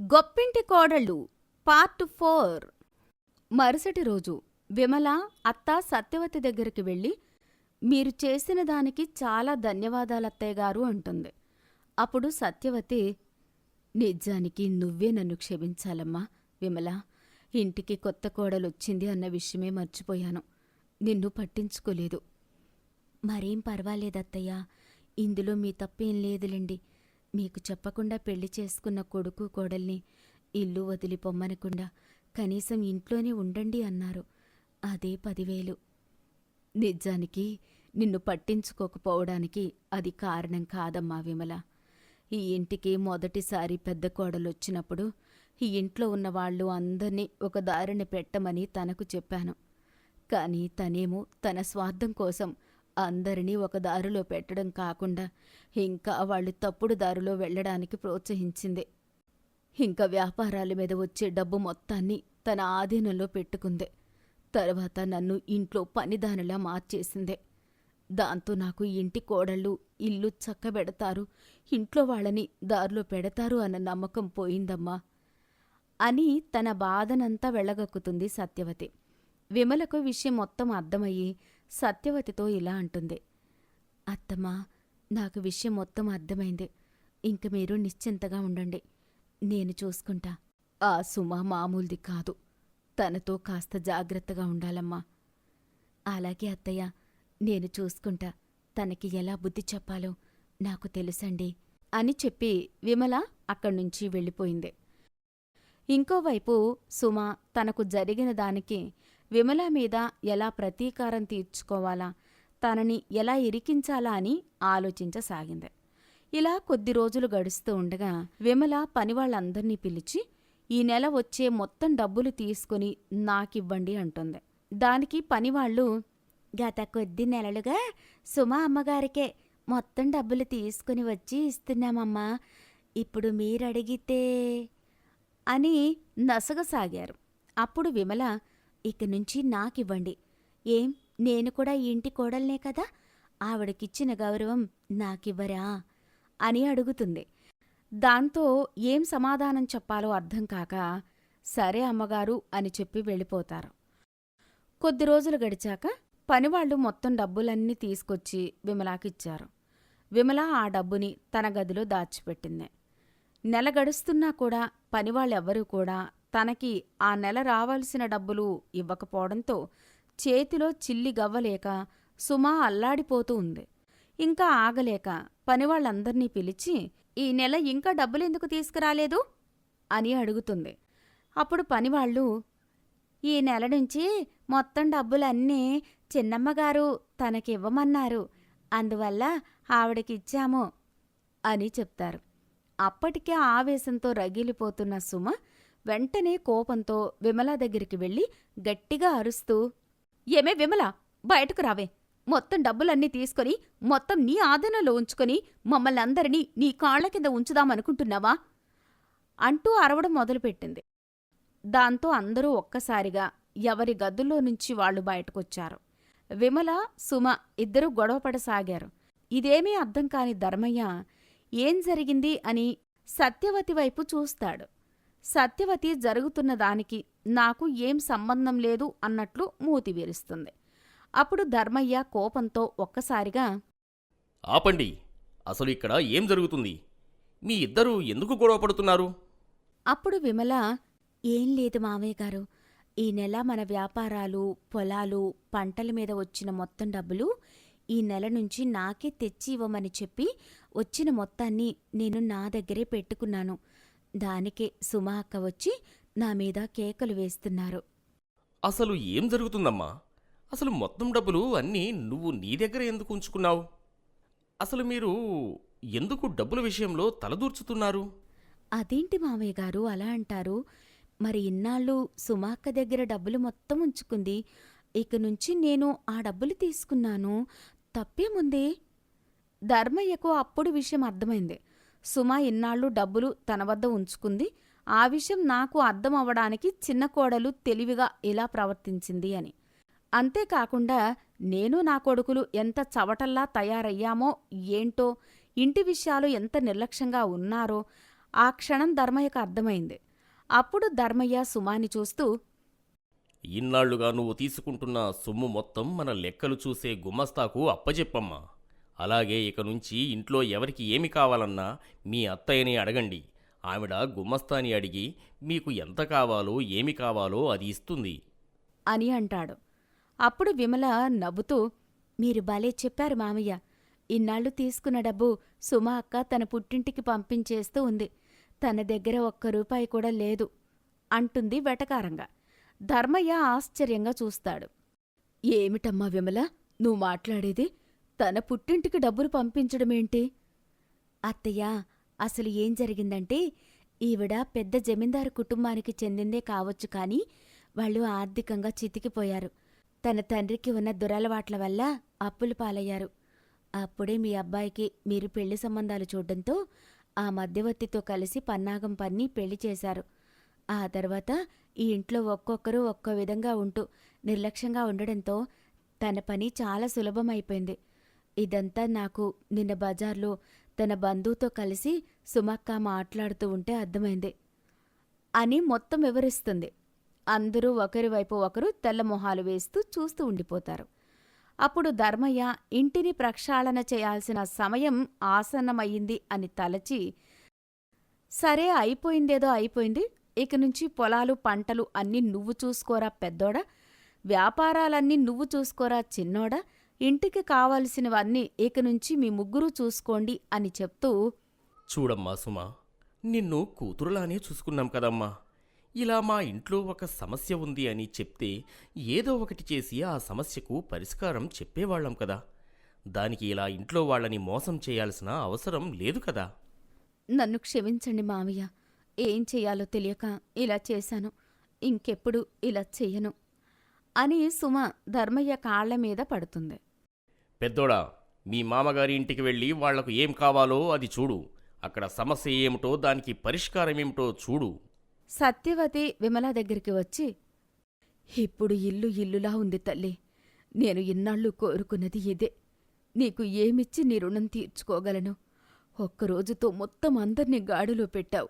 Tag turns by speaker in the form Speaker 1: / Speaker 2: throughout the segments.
Speaker 1: గొప్పింటి కోడళ్ళు part four. మరుసటి రోజు విమల అత్త సత్యవతి దగ్గరికి వెళ్ళి మీరు చేసిన దానికి చాలా ధన్యవాదాలు అత్తయ్య గారు అంటుంది. అప్పుడు సత్యవతి నిజానికి నువ్వే నన్ను క్షమించాలమ్మా విమల. ఇంటికి కొత్త కోడలొచ్చింది అన్న విషయమే మర్చిపోయాను. నిన్ను పట్టించుకోలేదు. మరేం పర్వాలేదత్తయ్య. ఇందులో మీ తప్పేం లేదులేండి. మీకు చెప్పకుండా పెళ్ళి చేసుకున్న కొడుకు కోడల్ని ఇల్లు వదిలి పొమ్మనకుండా కనీసం ఇంట్లోనే ఉండండి అన్నారు. అదే పదివేలు. నిజానికి నిన్ను పట్టించుకోకపోవడానికి అది కారణం కాదమ్మా విమల. ఈ ఇంటికి మొదటిసారి పెద్ద కోడలొచ్చినప్పుడు ఈ ఇంట్లో ఉన్న వాళ్ళు అందర్నీ ఒక దారిని పెట్టమని తనకు చెప్పాను. కాని తనేమో తన స్వార్థం కోసం అందరినీ ఒక దారిలో పెట్టడం కాకుండా ఇంకా వాళ్ళు తప్పుడు దారిలో వెళ్ళడానికి ప్రోత్సహించింది. ఇంకా వ్యాపారాల మీద వచ్చే డబ్బు మొత్తాన్ని తన ఆధీనంలో పెట్టుకుంది. తర్వాత నన్ను ఇంట్లో పనిదానిలా మార్చేసిందే. దాంతో నాకు ఇంటి కోడళ్ళు ఇల్లు చక్కబెడతారు ఇంట్లో వాళ్ళని దారిలో పెడతారు అన్న నమ్మకం పోయిందమ్మా. అని తన బాధనంతా వెళ్ళగక్కుతుంది సత్యవతి. విమలకు విషయం మొత్తం అర్థమయ్యి సత్యవతితో ఇలా అంటుంది. అత్తమ్మా నాకు విషయం మొత్తం అర్థమైంది. ఇంక మీరు నిశ్చింతగా ఉండండి. నేను చూసుకుంటా. ఆ సుమ మామూలుది కాదు. తనతో కాస్త జాగ్రత్తగా ఉండాలమ్మా. అలాగే అత్తయ్య నేను చూసుకుంటా. తనకి ఎలా బుద్ధి చెప్పాలో నాకు తెలుసండి అని చెప్పి విమల అక్కడ్నుంచి వెళ్ళిపోయింది. ఇంకోవైపు సుమ తనకు జరిగిన దానికి విమల మీద ఎలా ప్రతీకారం తీర్చుకోవాలా తనని ఎలా ఇరికించాలా అని ఆలోచించసాగింది. ఇలా కొద్ది రోజులు గడుస్తూ ఉండగా విమల పనివాళ్ళందర్నీ పిలిచి ఈ నెల వచ్చే మొత్తం డబ్బులు తీసుకుని నాకివ్వండి అంటుంది. దానికి పనివాళ్ళు గత కొద్ది నెలలుగా సుమ అమ్మగారికే మొత్తం డబ్బులు తీసుకుని వచ్చి ఇస్తున్నామమ్మా. ఇప్పుడు మీరడిగితే అని నసగసాగారు. అప్పుడు విమల ఇక నుంచి నాకివ్వండి. ఏం నేను కూడా ఇంటి కోడల్నే కదా? ఆవిడకిచ్చిన గౌరవం నాకివ్వరా? అని అడుగుతుంది. దాంతో ఏం సమాధానం చెప్పాలో అర్థం కాక సరే అమ్మగారు అని చెప్పి వెళ్ళిపోతారు. కొద్ది రోజులు గడిచాక పనివాళ్ళు మొత్తం డబ్బులన్నీ తీసుకొచ్చి విమలాకిచ్చారు. విమల ఆ డబ్బుని తన గదిలో దాచిపెట్టింది. నెల గడుస్తున్నా కూడా పనివాళ్ళెవ్వరూ కూడా తనకి ఆ నెల రావాల్సిన డబ్బులు ఇవ్వకపోవడంతో చేతిలో చిల్లి గవ్వలేక సుమా అల్లాడిపోతూ ఉంది. ఇంకా ఆగలేక పనివాళ్ళందర్నీ పిలిచి ఈ నెల ఇంకా డబ్బులెందుకు తీసుకురాలేదు? అని అడుగుతుంది. అప్పుడు పనివాళ్ళు ఈ నెల నుంచి మొత్తం డబ్బులన్నీ చిన్నమ్మగారు తనకివ్వమన్నారు. అందువల్ల ఆవిడకిచ్చాము అని చెప్తారు. అప్పటికే ఆవేశంతో రగిలిపోతున్న సుమ వెంటనే కోపంతో విమల దగ్గరికి వెళ్ళి గట్టిగా అరుస్తూ ఏమే విమల బయటకు రావే. మొత్తం డబ్బులన్నీ తీసుకొని మొత్తం నీ ఆధీనంలో ఉంచుకొని మమ్మల్ని అందరినీ నీ కాళ్ళ కింద ఉంచుదామనుకుంటున్నావా అంటూ అరవడం మొదలుపెట్టింది. దాంతో అందరూ ఒక్కసారిగా ఎవరి గదుల్లో నుంచి వాళ్ళు బయటకొచ్చారు. విమల సుమ ఇద్దరూ గొడవపడసాగారు ఇదేమీ అర్థం కాని ధర్మయ్య ఏం జరిగింది అని సత్యవతి వైపు చూస్తాడు. సత్యవతి జరుగుతున్న దానికి నాకు ఏం సంబంధం లేదు అన్నట్లు మూతి వీరుస్తుంది. అప్పుడు ధర్మయ్య కోపంతో ఒక్కసారిగా
Speaker 2: ఆపండి. అసలు ఇక్కడ ఏం జరుగుతుంది? మీ ఇద్దరూ ఎందుకు గొడవ పడుతున్నారు?
Speaker 1: అప్పుడు విమల ఏం లేదు మావయ్య గారు. ఈ నెల మన వ్యాపారాలు పొలాలు పంటల మీద వచ్చిన మొత్తం డబ్బులు ఈ నెల నుంచి నాకే తెచ్చి ఇవ్వమని చెప్పి వచ్చిన మొత్తాన్ని నేను నా దగ్గరే పెట్టుకున్నాను. దానికే సుమా అక్క వచ్చి నా మీద కేకలు వేస్తున్నారు.
Speaker 2: అసలు ఏం జరుగుతుందమ్మా? అసలు మొత్తం డబ్బులు అన్నీ నువ్వు నీ దగ్గర ఎందుకు ఉంచుకున్నావు? అసలు మీరు ఎందుకు డబ్బుల విషయంలో తలదూర్చుతున్నారు?
Speaker 1: అదేంటి మావయ్య గారు అలా అంటారు? మరి ఇన్నాళ్ళు సుమాక్క దగ్గర డబ్బులు మొత్తం ఉంచుకుంది. ఇక నుంచి నేను ఆ డబ్బులు తీసుకున్నాను. తప్పేముంది? ధర్మయ్యకు అప్పుడు విషయం అర్థమైంది. సుమ ఇన్నాళ్ళు డబ్బులు తన వద్ద ఉంచుకుంది. ఆ విషయం నాకు అర్థం అవ్వడానికి చిన్న కోడలు తెలివిగా ఇలా ప్రవర్తించింది అని. అంతేకాకుండా నేను నా కొడుకులు ఎంత చవటల్లా తయారయ్యామో ఏంటో ఇంటి విషయాలు ఎంత నిర్లక్ష్యంగా ఉన్నారో ఆ క్షణం ధర్మయ్యకు అర్థమైంది. అప్పుడు ధర్మయ్య సుమాని చూస్తూ
Speaker 2: ఇన్నాళ్ళుగా నువ్వు తీసుకుంటున్న సొమ్ము మొత్తం మన లెక్కలు చూసే గుమస్తాకు అప్పజెప్పమ్మా. అలాగే ఇక నుంచి ఇంట్లో ఎవరికి ఏమి కావాలన్నా మీ అత్తయ్యని అడగండి. ఆవిడ గుమ్మస్తాని అడిగి మీకు ఎంత కావాలో ఏమి కావాలో అది ఇస్తుంది.
Speaker 1: అని అంటాడు. అప్పుడు విమల నవ్వుతూ మీరు భలే చెప్పారు మామయ్య. ఇన్నాళ్ళు తీసుకున్న డబ్బు సుమ అక్క తన పుట్టింటికి పంపించేస్తూ ఉంది. తన దగ్గర ఒక్క రూపాయి కూడా లేదు అంటుంది వెటకారంగా. ధర్మయ్య ఆశ్చర్యంగా చూస్తాడు. ఏమిటమ్మా విమల నువ్వు మాట్లాడేది? తన పుట్టింటికి డబ్బులు పంపించడమేంటి? అత్తయ్య అసలు ఏం జరిగిందంటే ఈవిడ పెద్ద జమీందారు కుటుంబానికి చెందిందే కావచ్చు కానీ వాళ్ళు ఆర్థికంగా చితికిపోయారు. తన తండ్రికి ఉన్న దురలవాట్ల వల్ల అప్పులు పాలయ్యారు. అప్పుడే మీ అబ్బాయికి మీరు పెళ్ళి సంబంధాలు చూడడంతో ఆ మధ్యవర్తితో కలిసి పన్నాగం పన్ని పెళ్ళి చేశారు. ఆ తర్వాత ఈ ఇంట్లో ఒక్కొక్కరు ఒక్కో విధంగా ఉంటూ నిర్లక్ష్యంగా ఉండడంతో తన పని చాలా సులభమైపోయింది. ఇదంతా నాకు నిన్న బజార్లో తన బంధువుతో కలిసి సుమక్క మాట్లాడుతూ ఉంటే అర్థమైంది. అని మొత్తం వివరిస్తుంది. అందరూ ఒకరి వైపు ఒకరు తెల్లమొహాలు వేస్తూ చూస్తూ ఉండిపోతారు. అప్పుడు ధర్మయ్య ఇంటిని ప్రక్షాళన చేయాల్సిన సమయం ఆసన్నమయ్యింది అని తలచి సరే అయిపోయిందేదో అయిపోయింది ఇక నుంచి పొలాలు పంటలు అన్నీ నువ్వు చూసుకోరా పెద్దోడా? వ్యాపారాలన్నీ నువ్వు చూసుకోరా చిన్నోడా? ఇంటికి కావలసినవన్నీ ఇక నుంచి మీ ముగ్గురు చూసుకోండి అని చెప్తూ
Speaker 2: చూడమ్మా సుమా నిన్ను కూతురులానే చూసుకున్నాం కదమ్మా. ఇలా మా ఇంట్లో ఒక సమస్య ఉంది అని చెప్తే ఏదో ఒకటి చేసి ఆ సమస్యకు పరిష్కారం చెప్పేవాళ్ళం కదా. దానికి ఇలా ఇంట్లో వాళ్ళని మోసం చేయాల్సిన అవసరం లేదు కదా.
Speaker 1: నన్ను క్షమించండి మావయ్య. ఏం చెయ్యాలో తెలియక ఇలా చేశాను. ఇంకెప్పుడు ఇలా చెయ్యను అని సుమ ధర్మయ్య కాళ్ళ మీద పడుతుంది.
Speaker 2: పెద్దోడా మీ మామగారి ఇంటికి వెళ్ళి వాళ్ళకు ఏం కావాలో అది చూడు. అక్కడ సమస్య ఏమిటో దానికి పరిష్కారం ఏమిటో చూడు.
Speaker 1: సత్యవతి విమల దగ్గరికి వచ్చి ఇప్పుడు ఇల్లు ఇల్లులా ఉంది తల్లి. నేను ఇన్నాళ్ళు కోరుకున్నది ఇదే. నీకు ఏమిచ్చి నీ రుణం తీర్చుకోగలను? ఒక్కరోజుతో మొత్తం అందర్నీ గాడిలో పెట్టావు.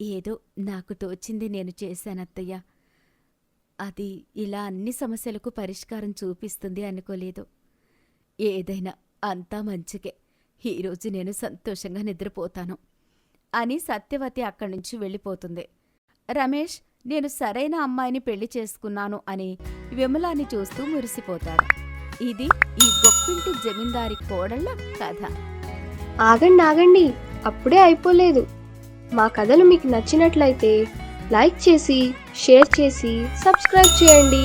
Speaker 1: ఏదో నాకు తోచింది నేను చేశానత్తయ్య. అది ఇలా అన్ని సమస్యలకు పరిష్కారం చూపిస్తుంది అనుకోలేదు. ఏదైనా అంతా మంచికే. ఈరోజు నేను సంతోషంగా నిద్రపోతాను అని సత్యవతి అక్కడి నుంచి వెళ్ళిపోతుంది. రమేష్ నేను సరైన అమ్మాయిని పెళ్ళి చేసుకున్నాను అని విమలాని చూస్తూ మురిసిపోతాడు. ఇది ఈ గొప్పింటి జమీందారి కోడళ్ళ కథ.
Speaker 3: ఆగండి ఆగండి. అప్పుడే అయిపోలేదు. మా కథలు మీకు నచ్చినట్లయితే లైక్ చేసి షేర్ చేసి సబ్స్క్రైబ్ చేయండి.